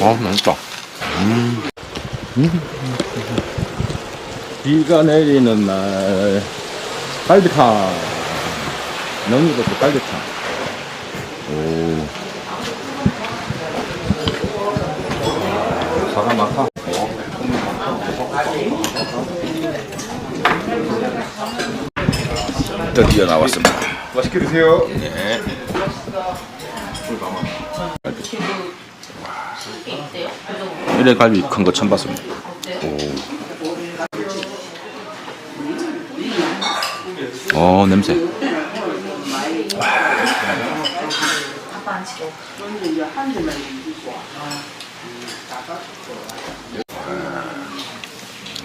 아, 맛있다. 음. 비가 내리는 날, 갈비탕. 능이버섯 갈비탕. 오. 사과 많다. 드디어 나왔습니다. 맛있게 드세요. 네. 이래 갈비 큰 거 처음 봤습니다. 오. 어, 냄새.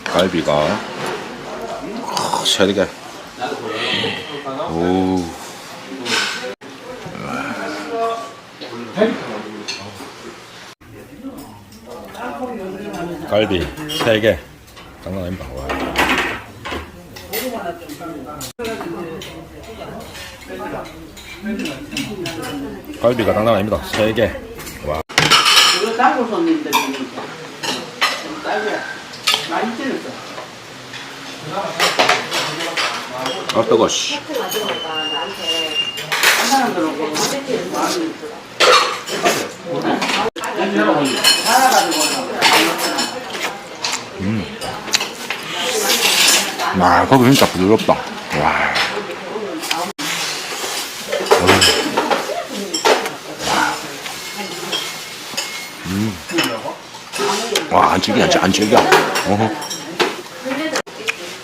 갈비가 아, 세게. 오. 갈비 3개. 장난 아닙니다. 와. 갈비가 장난 아닙니다. 3개. 와. 이거 따고 손님들이 딸기야. 많이 찔렀어 아 뜨거 씨. 살아가지고 와 거기 진짜 부드럽다 와. 음. 와, 안 질겨, 안 질겨. 어허.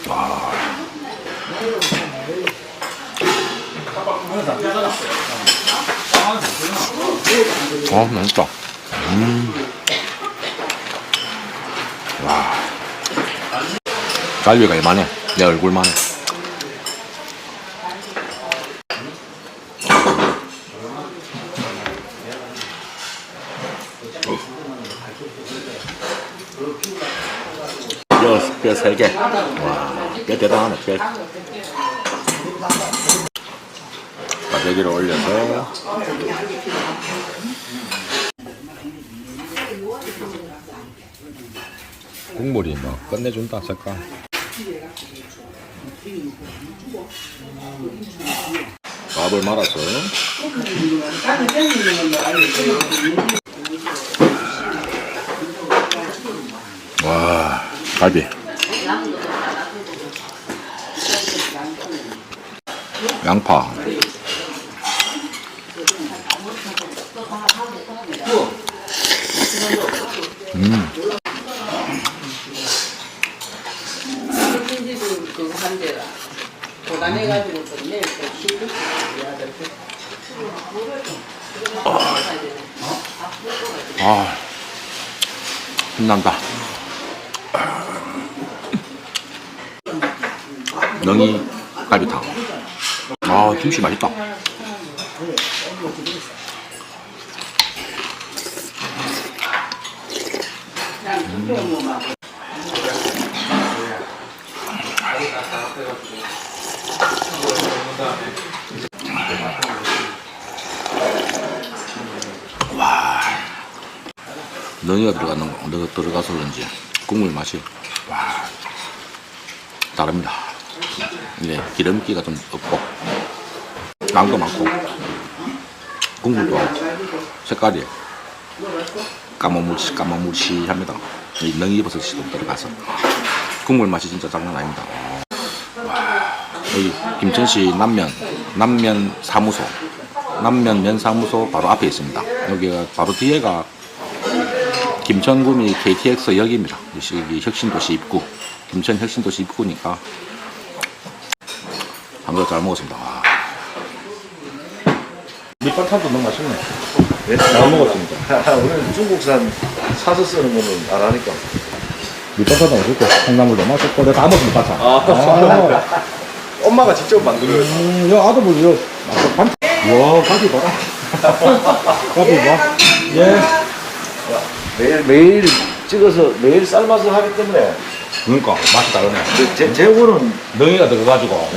와. 어, 맛있다. 음. 와. 갈비가 이만해. 내 얼굴만 해. 뼈, 뼈 3개. 와, 뼈 대단하네, 뼈. 가재기를 올려서. 국물이 막 끝내준다, 색깔. 밥을 말아서. 와, 갈비. 양파. 음, 아들 아, 힘난다. 능이 갈비탕. 아, 김치 맛있다. 능이가 들어가는 거, 넣어 들어가서 그런지 국물 맛이 와 다릅니다. 이게 기름기가 좀 없고 난거 많고 국물도 색깔이 까만물시 까만물시합니다. 이 능이버섯이 좀 들어가서 국물 맛이 진짜 장난 아닙니다. 와 여기 김천시 남면 남면 사무소 남면 면사무소 바로 앞에 있습니다. 여기가 바로 뒤에가 김천구미 KTX 역입니다. 여기 혁신도시 입구. 김천 혁신도시 입구니까 한 그릇 잘 먹었습니다. 와. 밑반찬도 너무 맛있네. 네, 잘 먹었습니다. 오늘 중국산 사서 쓰는 거는 안 하니까. 밑반찬도 맛있고 콩나물도 맛있고 내가 다 먹었습니다. 반찬. 아, 엄마가 직접 거예요. 음, 여 아들분 여 반찬. 와 가지 봐라. 가지 봐. 예. 매일 매일 찍어서 매일 삶아서 하기 때문에 그러니까 맛이 다르네. 제, 제, 재고는 능이가 들어가지고